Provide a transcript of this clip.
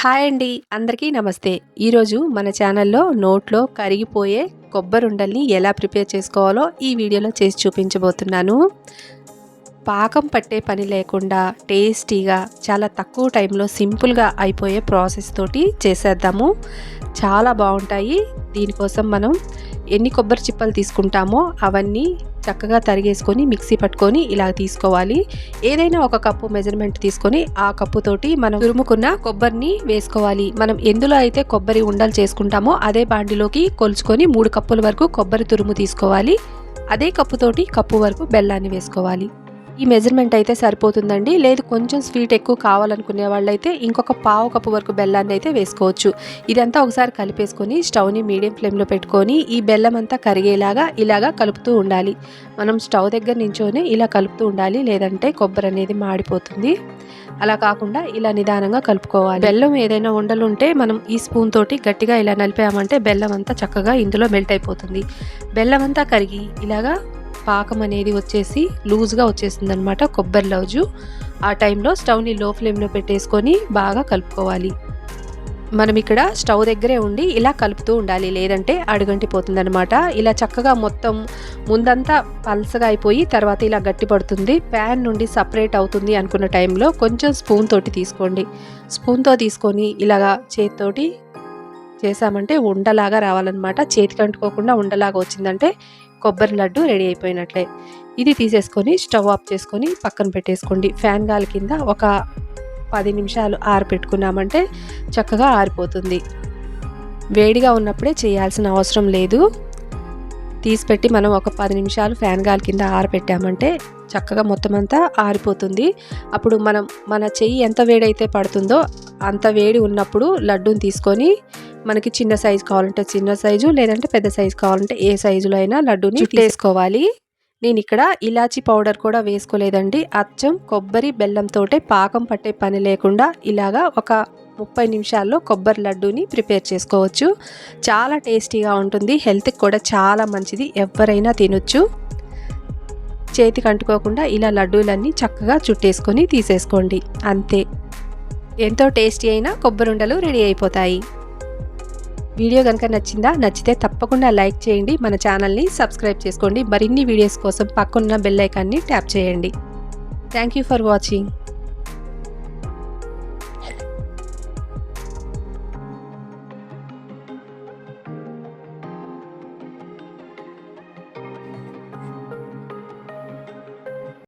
Hi అండి అందరికీ నమస్తే. ఈరోజు మన ఛానల్లో నోట్లో కరిగిపోయే కొబ్బరుండల్ని ఎలా ప్రిపేర్ చేసుకోవాలో ఈ వీడియోలో చేసి చూపించబోతున్నాను. పాకం పట్టే పని లేకుండా టేస్టీగా చాలా తక్కువ టైంలో సింపుల్గా అయిపోయే ప్రాసెస్ తోటి చేసేద్దాము. చాలా బాగుంటాయి. దీనికోసం మనం ఎన్ని కొబ్బరి చిప్పలు తీసుకుంటామో అవన్నీ చక్కగా తరిగేసుకొని మిక్సీ పట్టుకొని ఇలా తీసుకోవాలి. ఏదైనా ఒక కప్పు మెజర్మెంట్ తీసుకొని ఆ కప్పుతోటి మనం తురుముకున్న కొబ్బరిని వేసుకోవాలి. మనం ఎందులో అయితే కొబ్బరి ఉండలు చేసుకుంటామో అదే బాండిలోకి కొలుచుకొని మూడు కప్పుల వరకు కొబ్బరి తురుము తీసుకోవాలి. అదే కప్పుతోటి కప్పు వరకు బెల్లాన్ని వేసుకోవాలి. ఈ మెజర్మెంట్ అయితే సరిపోతుందండి. లేదు కొంచెం స్వీట్ ఎక్కువ కావాలనుకునే వాళ్ళైతే ఇంకొక పావు కప్పు వరకు బెల్లాన్ని అయితే వేసుకోవచ్చు. ఇదంతా ఒకసారి కలిపేసుకొని స్టవ్ని మీడియం ఫ్లేమ్లో పెట్టుకొని ఈ బెల్లం అంతా కరిగేలాగా ఇలాగా కలుపుతూ ఉండాలి. మనం స్టవ్ దగ్గర నించొని ఇలా కలుపుతూ ఉండాలి లేదంటే కొబ్బరి అనేది మాడిపోతుంది. అలా కాకుండా ఇలా నిదానంగా కలుపుకోవాలి. బెల్లం ఏదైనా ఉండలు ఉంటే మనం ఈ స్పూన్ తోటి గట్టిగా ఇలా నలిపామంటే బెల్లం అంతా చక్కగా ఇందులో మెల్ట్ అయిపోతుంది. బెల్లం అంతా కరిగి ఇలాగా పాకం అనేది వచ్చేసి లూజ్గా వచ్చేసింది అనమాట కొబ్బరి లౌజు. ఆ టైంలో స్టవ్ని లో ఫ్లేమ్లో పెట్టేసుకొని బాగా కలుపుకోవాలి. మనం ఇక్కడ స్టవ్ దగ్గరే ఉండి ఇలా కలుపుతూ ఉండాలి లేదంటే అడుగంటిపోతుంది అనమాట ఇలా చక్కగా మొత్తం ముందంతా పల్సగా అయిపోయి తర్వాత ఇలా గట్టి పడుతుంది. ప్యాన్ నుండి సపరేట్ అవుతుంది అనుకున్న టైంలో కొంచెం స్పూన్ తోటి తీసుకోండి. స్పూన్తో తీసుకొని ఇలాగా చేతితోటి చేసామంటే ఉండలాగా రావాలన్నమాట. చేతికి అంటుకోకుండా ఉండలాగా వచ్చిందంటే కొబ్బరి లడ్డు రెడీ అయిపోయినట్లే. ఇది తీసేసుకొని స్టవ్ ఆఫ్ చేసుకొని పక్కన పెట్టేసుకోండి. ఫ్యాన్ గాలి కింద ఒక పది నిమిషాలు ఆరిపెట్టుకున్నామంటే చక్కగా ఆరిపోతుంది. వేడిగా ఉన్నప్పుడే చేయాల్సిన అవసరం లేదు. తీసిపెట్టి మనం ఒక పది నిమిషాలు ఫ్యాన్ గాలి కింద ఆరపెట్టామంటే చక్కగా మొత్తం అంతా ఆరిపోతుంది. అప్పుడు మనం మన చెయ్యి ఎంత వేడైతే పడుతుందో అంత వేడి ఉన్నప్పుడు లడ్డూని తీసుకొని మనకి చిన్న సైజు కావాలంటే చిన్న సైజు లేదంటే పెద్ద సైజు కావాలంటే ఏ సైజులో అయినా లడ్డూని వేసుకోవాలి నేను ఇక్కడ ఇలాచీ పౌడర్ కూడా వేసుకోలేదండి. అచ్చం కొబ్బరి బెల్లంతో పాకం పట్టే పని లేకుండా ఇలాగా ఒక ముప్పై నిమిషాల్లో కొబ్బరి లడ్డూని ప్రిపేర్ చేసుకోవచ్చు. చాలా టేస్టీగా ఉంటుంది. హెల్త్కి కూడా చాలా మంచిది. ఎవరైనా తినొచ్చు. చేతికి అంటుకోకుండా ఇలా లడ్డూలన్నీ చక్కగా చుట్టేసుకొని తీసేసుకోండి. అంతే. ఎంతో టేస్టీ అయిన కొబ్బరి ఉండలు రెడీ అయిపోతాయి. వీడియో కనుక నచ్చిందా నచ్చితే తప్పకుండా లైక్ చేయండి. మన ఛానల్ని సబ్స్క్రైబ్ చేసుకోండి. మరిన్ని వీడియోస్ కోసం పక్కనున్న బెల్ ఐకాన్ని ట్యాప్ చేయండి. Thank you for watching